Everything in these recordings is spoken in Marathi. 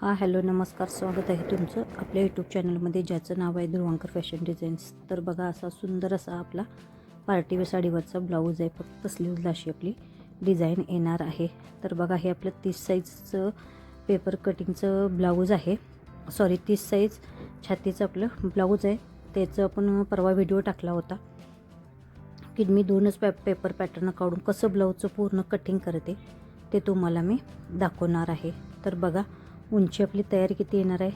हा हॅलो नमस्कार स्वागत आहे तुमचं आपल्या यूट्यूब चॅनलमध्ये ज्याचं नाव आहे ध्रुवांकर फॅशन डिझाईन्स. तर बघा असा सुंदर असा आपला पार्टीवेअर साडीवरचा ब्लाऊज आहे फक्त स्लीवला अशी आपली डिझाईन येणार आहे. तर बघा हे आपलं तीस साईजचं पेपर कटिंगचं ब्लाऊज आहे. सॉरी तीस साईज छातीचं आपलं ब्लाऊज आहे. त्याचं आपण परवा व्हिडिओ टाकला होता की मी दोनच पॅ पेपर पॅटर्न काढून कसं ब्लाऊजचं पूर्ण कटिंग करते ते तुम्हाला मी दाखवणार आहे. तर बघा उंची आपली तयारी किती येणार आहे?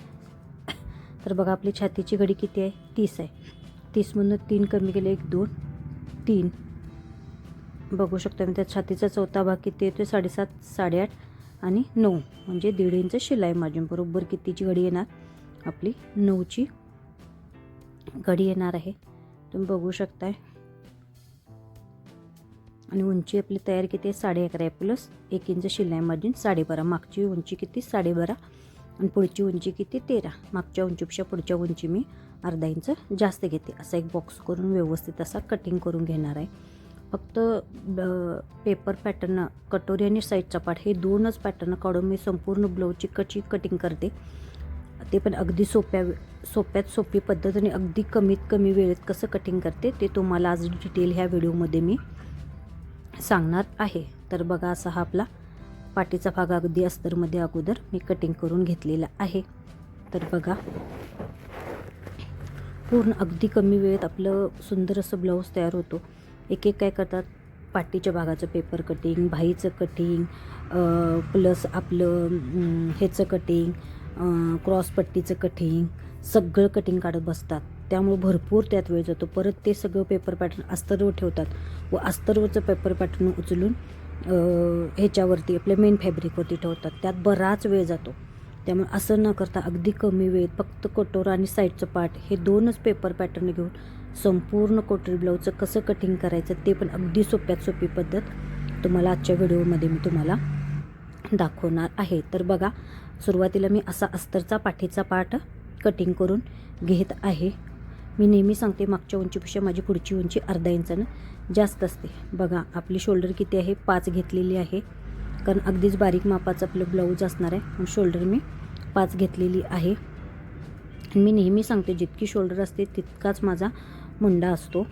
तर बघा आपली छातीची घडी किती आहे? तीस आहे. तीसमधून तीन कमी केले एक दोन तीन. बघू शकता मी त्या छातीचा चौथा भाग किती येतो साडेसात साडेआठ आणि नऊ. म्हणजे दीड इंच शिलाई मार्जिन. बरोबर कितीची घडी येणार? आपली नऊची घडी येणार आहे. तुम्ही बघू शकताय. आणि उंची आपली तयार किती आहे? साडे अकरा आहे प्लस एक इंच शिलाई मार्जिन साडेबारा. मागची उंची किती? साडेबारा. आणि पुढची उंची किती? तेरा. मागच्या उंचीपेक्षा पुढच्या उंची मी अर्धा इंच जास्त घेते. असा एक बॉक्स करून व्यवस्थित असा कटिंग करून घेणार आहे. फक्त पेपर पॅटर्न कटोरी आणि साईड चपाट हे दोनच पॅटर्न काढून मी संपूर्ण ब्लाऊजची कची कटिंग करते ते पण अगदी सोप्या सोप्यात सोपी पद्धत आणि अगदी कमीत कमी वेळेत कसं कटिंग करते ते तुम्हाला आज डिटेल ह्या व्हिडिओमध्ये मी सांगणार आहे. तर बघा असा हा आपला पाठीचा भाग अगदी अस्तरमध्ये अगोदर मी कटिंग करून घेतलेला आहे. तर बघा. पूर्ण अगदी कमी वेळेत आपलं सुंदर असं ब्लाऊज तयार होतो. एक एक काय करतात? पाठीच्या भागाचं पेपर कटिंग भाईचं कटिंग प्लस आपलं ह्याचं कटिंग क्रॉसपट्टीचं कटिंग सगळं कटिंग काढत बसतात. त्यामुळे भरपूर त्यात वेळ जातो. परत ते सगळं पेपर पॅटर्न अस्तरवर ठेवतात व अस्तरवरचं पेपर पॅटर्न उचलून ह्याच्यावरती आपल्या मेन फॅब्रिकवरती ठेवतात. त्यात बराच वेळ जातो. त्यामुळे असं न करता अगदी कमी वेळेत फक्त कटोरा आणि साईडचं पार्ट हे दोनच पेपर पॅटर्न घेऊन संपूर्ण कोटरी ब्लाऊजचं कसं कटिंग करायचं ते पण अगदी सोप्यात सोपी पद्धत तुम्हाला आजच्या व्हिडिओमध्ये मी तुम्हाला दाखवणार आहे. तर बघा सुरुवातीला मी असा अस्तरचा पाठीचा पार्ट कटिंग करून घेत आहे. मी नेहमी सांगते मागच्या उंचीपेक्षा माझी पुढची उंची अर्धा इंचानं जास्त असते. बघा आपली शोल्डर किती आहे? पाच घेतलेली आहे. कारण अगदीच बारीक मापाचं आपलं ब्लाऊज असणार आहे. म्हणून शोल्डर मी पाच घेतलेली आहे. मी नेहमी सांगते जितकी शोल्डर असते तितकाच माझा मुंडा असतो.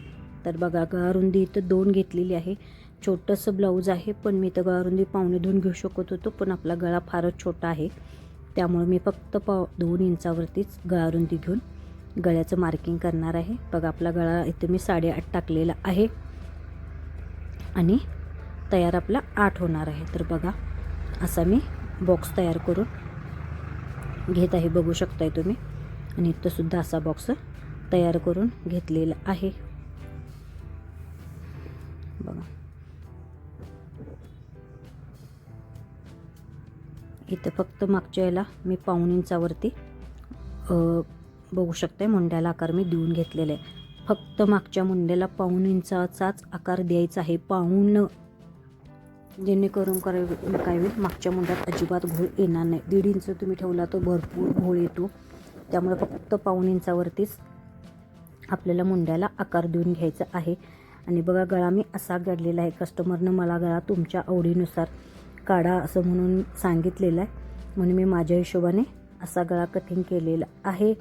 तर बघा गळारुंदी इथं दोन घेतलेली आहे. छोटंसं ब्लाऊज आहे पण मी तर गळारुंदी पावणे दोन घेऊ शकत होतो पण आपला गळा फारच छोटा आहे. त्यामुळे मी फक्त पाव दोन इंचावरतीच गळारुंदी घेऊन गळ्याचं मार्किंग करणार आहे. बघा आपला गळा इथं मी साडेआठ टाकलेला आहे. आणि तयार आपला आठ होणार आहे. तर बघा असा मी बॉक्स तयार करून घेत आहे. बघू शकताय तुम्ही. आणि इथंसुद्धा असा बॉक्स तयार करून घेतलेला आहे. बघा. इथं फक्त मागच्या याला मी पाऊण इंचावरती बघू शकते. मुंड्याला आकार मी देऊन घेतलेला. आहे फक्त मागच्या मुंड्याला पाऊण इंचाचाच आकार द्यायचा आहे. पाऊण जेणेकरून काय काय होईल? मागच्या मुंड्यात अजिबात घोळ येणार नाही. दीड इंच तुम्ही ठेवला तर भरपूर घोळ येतो. त्यामुळे फक्त पाऊण इंचावरतीच आपल्याला मुंड्याला आकार देऊन घ्यायचा आहे. आणि बघा गळा मी असा गाडलेला आहे. कस्टमरनं मला गळा तुमच्या आवडीनुसार काढा असं म्हणून सांगितलेलं आहे. म्हणून मी माझ्या हिशोबाने असा गळा कटिंग केलेला आहे.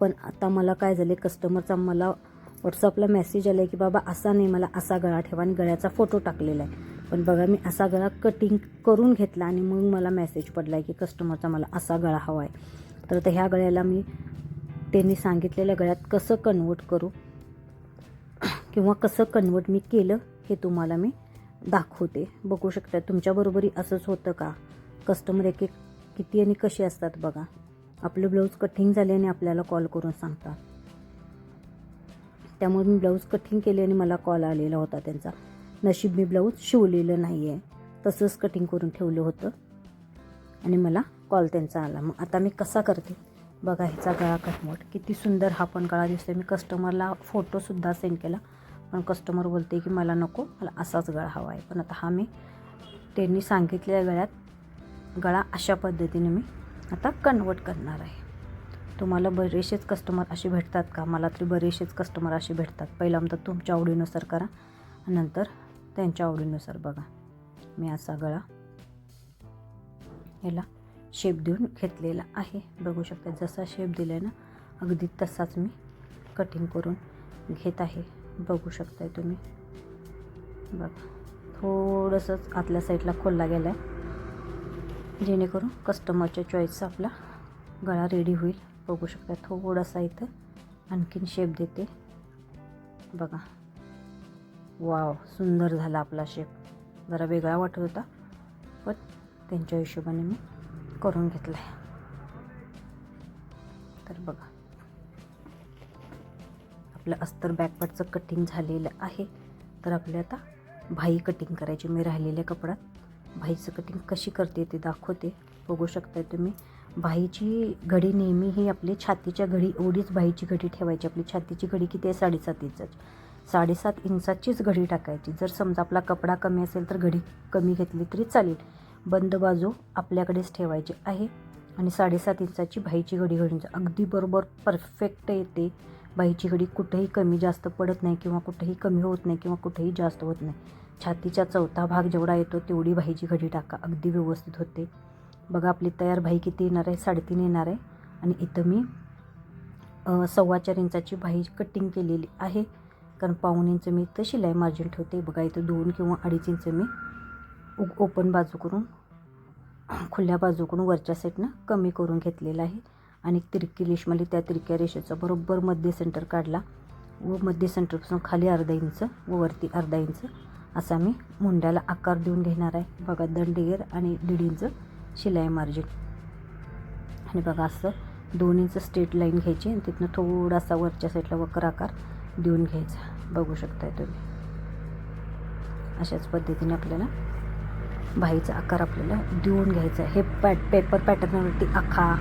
पण आता मला काय झाले कस्टमरचा मला व्हॉट्सअपला मेसेज आला आहे की बाबा असा नाही मला असा गळा ठेवा. आणि गळ्याचा फोटो टाकलेला आहे पण बघा मी असा गळा कटिंग करून घेतला आणि मग मला मेसेज पडला आहे की कस्टमरचा मला असा गळा हवा आहे तर आता ह्या गळ्याला मी त्यांनी सांगितलेल्या गळ्यात कसं कन्वर्ट करू किंवा कसं कन्वर्ट मी केलं हे तुम्हाला मी दाखवते. बघू शकता तुमच्याबरोबरही असंच होतं का? कस्टमर एक एक किती आणि कसे असतात बघा. आपलं ब्लाऊज कटिंग झाले आणि आपल्याला कॉल करून सांगतात. त्यामुळे मी ब्लाऊज कटिंग केल्याने आणि मला कॉल आलेला होता त्यांचा. नशीब मी ब्लाऊज शिवलेलं नाही आहे तसंच कटिंग करून ठेवलं होतं. आणि मला कॉल त्यांचा आला. मग आता मी कसा करते? बघा ह्याचा गळा कटमोट किती सुंदर हा पण गळा दिसतोय. मी कस्टमरला फोटोसुद्धा सेंड केला. पण कस्टमर बोलते की मला नको. मला असाच गळा हवा आहे. पण आता हा मी त्यांनी सांगितलेल्या गळ्यात गळा अशा पद्धतीने मी आता कन्वर्ट करणार आहे. तुम्हाला बरेचसेच कस्टमर असे भेटतात का? मला तरी बरेचसेच कस्टमर असे भेटतात. पहिल्यांदा तुमच्या आवडीनुसार करा नंतर त्यांच्या आवडीनुसार बघा. मी असा गळा याला शेप देऊन घेतलेला आहे. बघू शकता जसा शेप दिला आहे ना अगदी तसाच मी कटिंग करून घेत आहे. बघू शकताय तुम्ही. बघा थोडंसंच आतल्या साईडला खोलला गेला आहे जेणेकरून कस्टमरच्या चॉईसचा आपला गळा रेडी होईल. बघू शकता थोडासा इथं आणखीन शेप देते. बघा. वाव सुंदर झाला आपला शेप जरा वेगळा वाटत होता पण त्यांच्या हिशोबाने मी करून घेतला आहे तर बघा. आपलं अस्तर बॅकपार्टचं कटिंग झालेलं आहे. तर आपल्या आता भाई कटिंग करायची. मी राहिलेल्या कपड्यात. भाईचं कटिंग कशी करते ते दाखवते. बघू शकताय तुम्ही. भाईची घडी नेहमी ही आपली छातीच्या घडी एवढीच भाईची घडी ठेवायची. आपली छातीची घडी किती आहे? साडेसात इंचाची. साडेसात इंचाचीच घडी टाकायची. जर समजा आपला कपडा कमी असेल तर घडी कमी घेतली तरी चालेल. बंद बाजू आपल्याकडेच ठेवायची आहे आणि साडेसात इंचाची भाईची घडी घडून अगदी बरोबर परफेक्ट येते. बाईची घडी कुठेही कमी जास्त पडत नाही किंवा कुठेही कमी होत नाही किंवा कुठेही जास्त होत नाही. छातीचा चौथा भाग जेवढा येतो तेवढी भाईची घडी टाका. अगदी व्यवस्थित होते. बघा आपली तयार भाई किती येणार आहे? साडेतीन येणार आहे. आणि इथं मी सव्वा चार इंचाची भाई कटिंग केलेली आहे. कारण पाऊण इंच मी इथं शिलाई मार्जिन ठेवते. बघा इथं दोन किंवा अडीच इंच मी उ ओपन बाजू करून खुल्या बाजूकडून वरच्या सेटनं कमी करून घेतलेलं आहे. आणि तिरकी रेषमाली त्या तिरक्या रेषेचा बरोबर मध्य सेंटर काढला. व मध्य सेंटरपासून खाली अर्धा इंच व वरती अर्धा इंच. असा मी मुंड्याला आकार देऊन घेणार आहे. बघा दंडगेर आणि दीड इंच शिलाई मार्जिन. आणि बघा असं दोन इंच स्ट्रेट लाईन घ्यायची आणि तिथनं थोडासा वरच्या साईडला वक्र आकार देऊन घ्यायचा. बघू शकताय तुम्ही. अशाच पद्धतीने आपल्याला भाईचा आकार आपल्याला देऊन घ्यायचा आहे. हे पॅट पेपर पॅटर्नवरती आखा.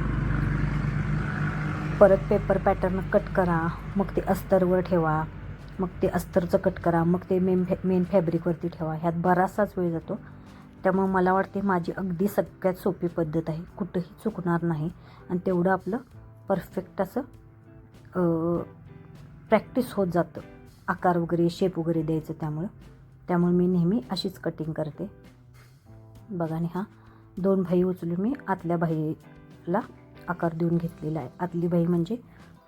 परत पेपर पॅटर्न कट करा. मग ते अस्तरवर ठेवा. मग ते अस्तरचं कट करा मग ते मेन फॅ मेन फॅब्रिकवरती ठेवा. ह्यात बराचसाच वेळ जातो. त्यामुळे मला वाटते माझी अगदी सगळ्यात सोपी पद्धत आहे. कुठंही चुकणार नाही. आणि तेवढं आपलं परफेक्ट असं प्रॅक्टिस होत जातं. आकार वगैरे शेप वगैरे द्यायचं त्यामुळं. त्यामुळे मी नेहमी अशीच कटिंग करते. बघा आणि हा दोन भाई उचलून मी आतल्या भाईला आकार देऊन घेतलेला आहे. आतली बाई म्हणजे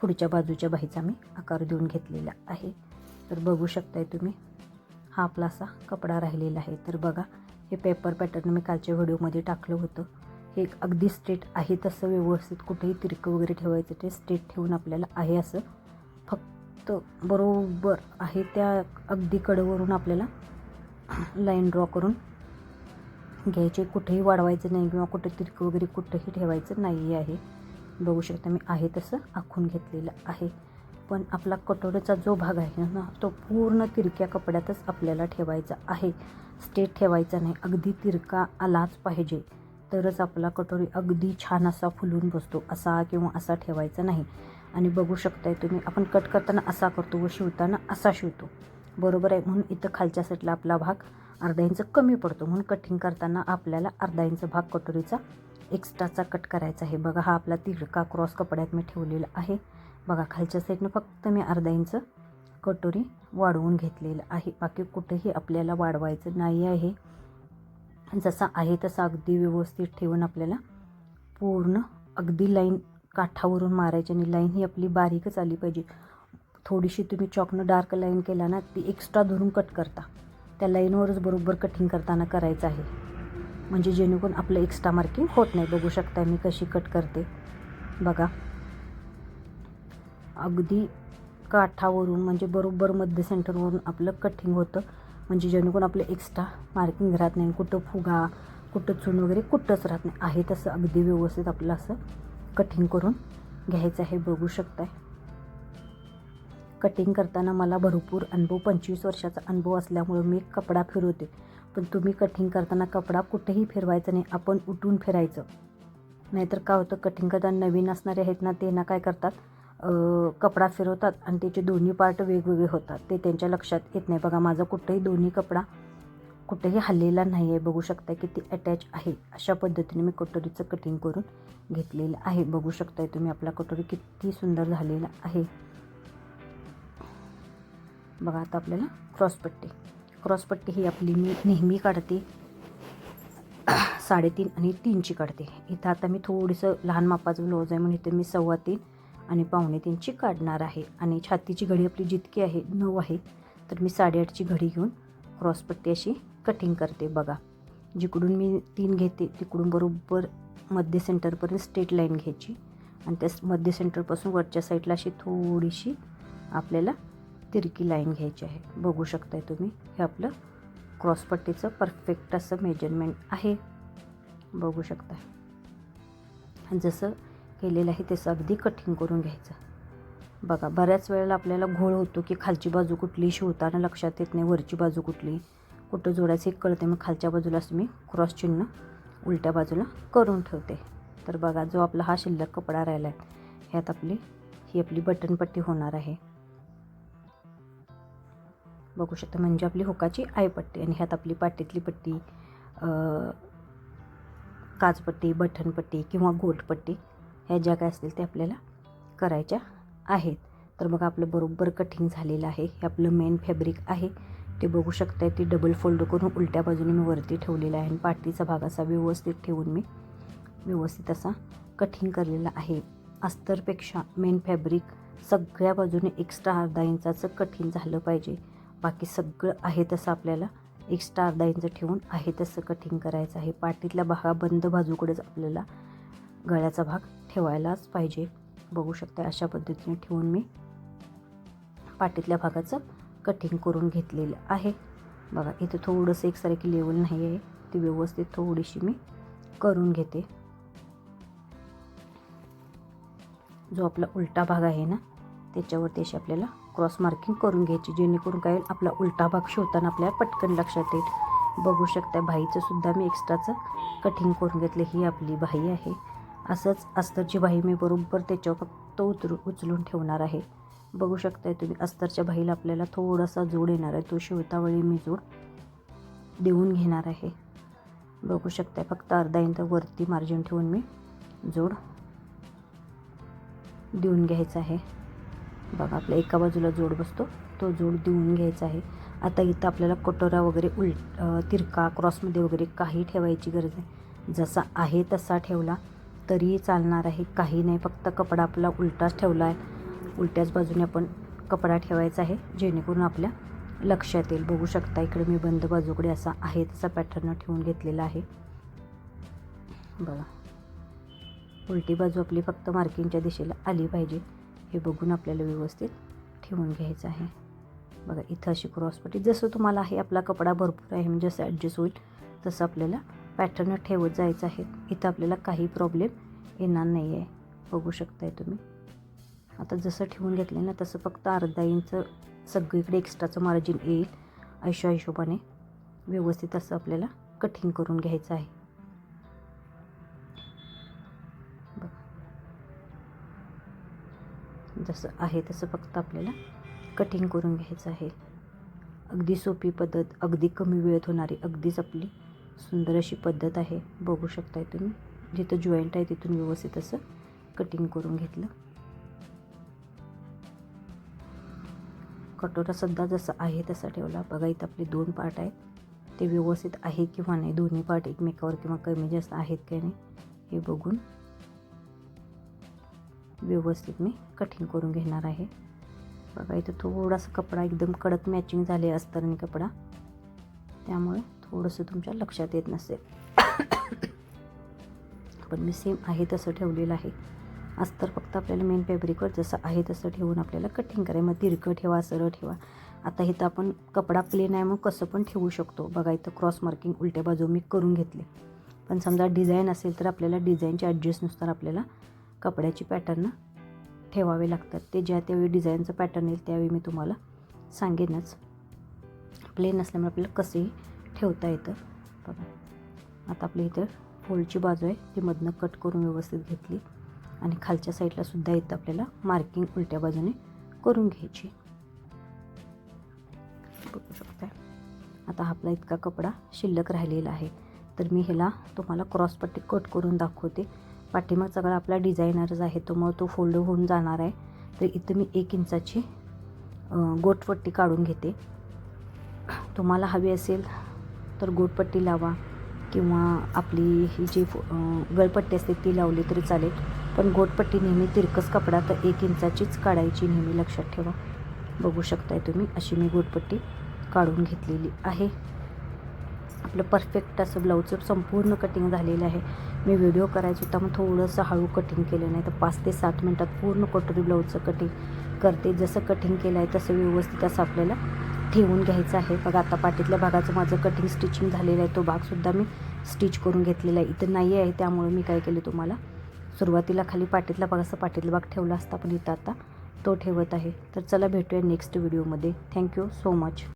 पुढच्या बाजूच्या बाईचा मी आकार देऊन घेतलेला आहे. तर बघू शकताय तुम्ही. हा आपला असा कपडा राहिलेला आहे. तर बघा हे पेपर पॅटर्न मी कालच्या व्हिडिओमध्ये टाकलं होतं. हे एक अगदी स्ट्रेट आहे तसं व्यवस्थित कुठेही तिरकं वगैरे ठेवायचं ते स्ट्रेट ठेवून आपल्याला आहे असं. फक्त बरोबर आहे त्या अगदी कडवरून आपल्याला लाईन ड्रॉ करून घ्यायचे. कुठेही वाढवायचं नाही किंवा कुठे तिरकं वगैरे कुठंही ठेवायचं नाही आहे. बघू शकता मी आहे तसं आखून घेतलेलं आहे. पण आपला कटोरीचा जो भाग आहे ना तो पूर्ण तिरक्या कपड्यातच आपल्याला ठेवायचा आहे. स्टेट ठेवायचा नाही अगदी तिरका आलाच पाहिजे. तरच आपला कटोरी अगदी छान असा फुलून बसतो असा किंवा असा ठेवायचा नाही. आणि बघू शकताय तुम्ही आपण कट करताना असा करतो व शिवताना असा शिवतो. बरोबर आहे? म्हणून इथं खालच्या साईडला आपला भाग अर्धा इंच कमी पडतो. म्हणून कटिंग करताना आपल्याला अर्धा इंच भाग कटोरीचा एक्स्ट्राचा कट करायचा आहे. बघा हा आपला तिरका क्रॉस कपड्यात मी ठेवलेला आहे. बघा खालच्या साईडनं फक्त मी अर्धा इंच कटोरी वाढवून घेतलेलं आहे. बाकी कुठेही आपल्याला वाढवायचं नाही आहे. जसा आहे तसा अगदी व्यवस्थित ठेवून आपल्याला पूर्ण अगदी लाईन काठावरून मारायची आणि लाईन ही आपली बारीकच आली पाहिजे. थोडीशी तुम्ही चॉकनं डार्क लाईन केला ना ती एक्स्ट्रा धरून कट करता. त्या लाईनवरच बरोबर कटिंग करताना करायचं आहे. म्हणजे जेणेकरून आपलं एक्स्ट्रा मार्किंग होत नाही. बघू शकता मी कशी कट करते. बघा. अगदी काठावरून म्हणजे बरोबर मध्य सेंटरवरून आपलं कटिंग होतं. म्हणजे जेणेकरून आपलं एक्स्ट्रा मार्किंग राहत नाही. कुठं फुगा कुठं चून वगैरे कुठंच राहत नाही. आहे तसं अगदी व्यवस्थित आपलं असं कटिंग करून घ्यायचं आहे. बघू शकताय. कटिंग करताना मला भरपूर अनुभव पंचवीस वर्षाचा अनुभव असल्यामुळं मी कपडा फिरवते. पण तुम्ही कटिंग करताना कपडा कुठेही फिरवायचा नाही. आपण उठून फिरायचं. नाहीतर काय होतं कटिंग करताना नवीन असणारे आहेत ना ते ना काय करतात? कपडा फिरवतात आणि त्याचे दोन्ही पार्ट वेगवेगळे होतात. ते त्यांच्या लक्षात येत नाही. बघा माझा कुठेही दोन्ही कपडा कुठेही हल्लेला नाही आहे बघू शकता किती अटॅच आहे. अशा पद्धतीने मी कटोरीचं कटिंग करून घेतलेलं आहे. बघू शकताय तुम्ही आपला कटोरी किती सुंदर झालेला आहे. बघा आता आपल्याला क्रॉसपट्टी क्रॉसपट्टी ही आपली मी नेहमी काढते. साडेतीन आणि तीनची काढते. इथं आता मी थोडंसं लहान मापाचं ब्लाऊज आहे म्हणून इथं मी सव्वा तीन आणि पावणे तीनची काढणार आहे. आणि छातीची घडी आपली जितकी आहे नऊ आहे तर मी साडेआठची घडी घेऊन क्रॉसपट्टी अशी कटिंग करते बघा. जिकडून मी तीन घेते तिकडून बरोबर मध्य सेंटरपर्यंत स्ट्रेट लाईन घ्यायची. आणि त्या मध्य सेंटरपासून वरच्या साईडला अशी थोडीशी आपल्याला तिरकी लाईन घ्यायची आहे. बघू शकताय तुम्ही हे आपलं क्रॉसपट्टीचं परफेक्ट असं मेजरमेंट आहे. बघू शकता जसं केलेलं आहे त्याचं अगदी कठीण करून घ्यायचं. बघा बऱ्याच वेळेला आपल्याला घोळ होतो की खालची बाजू कुठली शिवताना लक्षात येत नाही वरची बाजू कुठली. कुठं जोडायचं एक कळते मग खालच्या बाजूलाच मी क्रॉस चिन्ह उलट्या बाजूला करून ठेवते. तर बघा जो आपला हा शिल्लक कपडा राहिला आहे ह्यात आपली ही आपली बटनपट्टी होणार आहे. बघू शकता म्हणजे आपली हुकाची आयपट्टी आणि ह्यात आपली पाटीतली पट्टी काचपट्टी बटनपट्टी किंवा गोटपट्टी ह्या ज्या काय असतील ते आपल्याला करायच्या आहेत. तर मग आपलं बरोबर कटिंग झालेलं आहे. हे आपलं मेन फॅब्रिक आहे. ते बघू शकताय ते डबल फोल्ड करून उलट्या बाजूने मी वरती ठेवलेला आहे आणि पाठीचा भाग असा व्यवस्थित ठेवून मी व्यवस्थित असा कटिंग करलेला आहे. अस्तरपेक्षा मेन फॅब्रिक सगळ्या बाजूने एक्स्ट्रा अर्धा इंचाचं कठीण झालं पाहिजे. बाकी सगळं आहे तसं आपल्याला एक्स्ट्रा अर्धा इंच ठेवून आहे तसं कटिंग करायचं आहे. पाठीतल्या भागा बंद बाजूकडेच आपल्याला गळ्याचा भाग ठेवायलाच पाहिजे. बघू शकता अशा पद्धतीने ठेवून मी पाठीतल्या भागाचं कटिंग करून घेतलेलं आहे. बघा इथे थोडंसं एकसारखी लेवल नाही आहे. ती व्यवस्थित थोडीशी मी करून घेते. जो आपला उलटा भाग आहे ना त्याच्यावरती अशी आपल्याला क्रॉस मार्किंग करून घ्यायची जेणेकरून काय आपला उलटा भाग शिवताना आपल्याला पटकन लक्षात येईल. बघू शकता भाईचं सुद्धा मी एक्स्ट्राचं कटिंग करून घेतलं. ही आपली भाई आहे. असंच अस्तरची बाई मी बरोबर त्याच्यावर फक्त उतरू उचलून ठेवणार आहे. बघू शकताय तुम्ही अस्तरच्या बाईला आपल्याला थोडासा जोड येणार आहे. तो शिवतावेळी मी जोड देऊन घेणार आहे. बघू शकताय फक्त अर्धा इंच वरती मार्जिन ठेवून मी जोड देऊन घ्यायचा आहे. बघा आपल्या एका बाजूला जोड बसतो तो जोड देऊन घ्यायचा आहे. आता इथं आपल्याला कटोरा वगैरे उल तिरका क्रॉसमध्ये वगैरे काही ठेवायची गरज नाही जसा आहे तसा ठेवला. तरी चालणार आहे. काही नाही फक्त कपडा आपला उलटाच ठेवला आहे उलट्याच बाजूने आपण कपडा ठेवायचा आहे जेणेकरून आपल्या लक्षात येईल. बघू शकता इकडे मी बंद बाजूकडे असा आहे तसा पॅटर्न ठेवून घेतलेला आहे. बघा. उलटी बाजू आपली फक्त मार्किंगच्या दिशेला आली पाहिजे. हे बघून आपल्याला व्यवस्थित ठेवून घ्यायचं आहे. बघा इथं अशी क्रॉसपट्टी जसं तुम्हाला आहे आपला कपडा भरपूर आहे म्हणजे जसं ॲडजस्ट होईल तसं आपल्याला पॅटर्न ठेवत जायचं आहे. इथं आपल्याला काही प्रॉब्लेम येणार नाही आहे बघू शकताय तुम्ही. आता जसं ठेवून घेतलं ना तसं फक्त अर्धा इंच सगळीकडे एक्स्ट्राचं मार्जिन येईल. अशा हिशोबाने व्यवस्थित असं आपल्याला कटिंग करून घ्यायचं आहे. जसं आहे तसं फक्त आपल्याला कटिंग करून घ्यायचं आहे. अगदी सोपी पद्धत अगदी कमी वेळेत होणारी अगदीच आपली सुंदर अशी पद्धत आहे. बघू शकताय तुम्ही. जिथं जॉईंट आहे तिथून व्यवस्थित असं कटिंग करून घेतलं. कटोरा सुद्धा जसं आहे तसा ठेवला. बघा इथं आपले दोन पार्ट आहेत. ते व्यवस्थित आहे किंवा नाही दोन्ही पार्ट एकमेकावर किंवा कमी जास्त आहेत की नाही हे बघून व्यवस्थित मी कटिंग करून घेणार आहे. बघा इथं थोडासा कपडा एकदम कडक मॅचिंग झाले असताना कपडा. त्यामुळे थोडंसं तुमच्या लक्षात येत नसेल. पण मी सेम आहे तसं ठेवलेलं आहे. अस्तर फक्त आपल्याला मेन फॅब्रिकवर जसं आहे तसं ठेवून आपल्याला कटिंग करायचं मग तिरकं ठेवा सरळ ठेवा. आता इथं आपण कपडा प्लेन आहे मग कसं पण ठेवू शकतो. बघा इथं क्रॉस मार्किंग उलट्या बाजू मी करून घेतले. पण समजा डिझाईन असेल तर आपल्याला डिझाईनच्या ॲडजस्टनुसार आपल्याला कपड्याची पॅटर्न ठेवावे लागतात. ते ज्या त्यावेळी डिझाईनचं पॅटर्न येईल त्यावेळी मी तुम्हाला सांगेनच. प्लेन असल्यामुळे आपल्याला कसंही ठेवता येतं. बघा. आता आपल्या इथं फोल्डची बाजू आहे. ती मधनं कट करून व्यवस्थित घेतली. आणि खालच्या साईडला सुद्धा इथं आपल्याला मार्किंग उलट्या बाजूने करून घ्यायची. बघू शकता आता आपला इतका कपडा शिल्लक राहिलेला आहे. तर मी ह्याला तुम्हाला क्रॉसपट्टी कट करून दाखवते. पाठीमाग सगळा आपला डिझायनरच आहे तो मग तो फोल्ड होऊन जाणार आहे. तर इथं मी एक इंचाची गोटपट्टी काढून घेते. तुम्हाला हवी असेल तर गोटपट्टी लावा किंवा आपली ही जी गळपट्टी असते ती लावली तरी चालेल. पण गोटपट्टी नेहमी तिरकस कपडा तर एक इंचाचीच काढायची नेहमी लक्षात ठेवा. बघू शकताय तुम्ही अशी मी गोटपट्टी काढून घेतलेली आहे. आपलं परफेक्ट असं ब्लाऊजचं संपूर्ण कटिंग झालेलं आहे. मी व्हिडिओ करायचो होता मग थोडंसं हळू कटिंग केलं नाही तर पाच ते सात मिनटात पूर्ण कटोरी ब्लाऊजचं कटिंग करते. जसं कटिंग केलं आहे तसं व्यवस्थित असं आपल्याला ठेवून घ्यायचं आहे. बघा आता पाठीतल्या भागाचं माझं कटिंग स्टिचिंग झालेलं आहे. तो भागसुद्धा मी स्टिच करून घेतलेला आहे. इथं नाही आहे त्यामुळे मी काय केलं तुम्हाला? सुरुवातीला खाली पाठीतला भाग असं पाठीतला भाग ठेवला असता पण इथं आता तो ठेवत आहे. तर चला भेटूया नेक्स्ट व्हिडिओमध्ये थँक्यू सो मच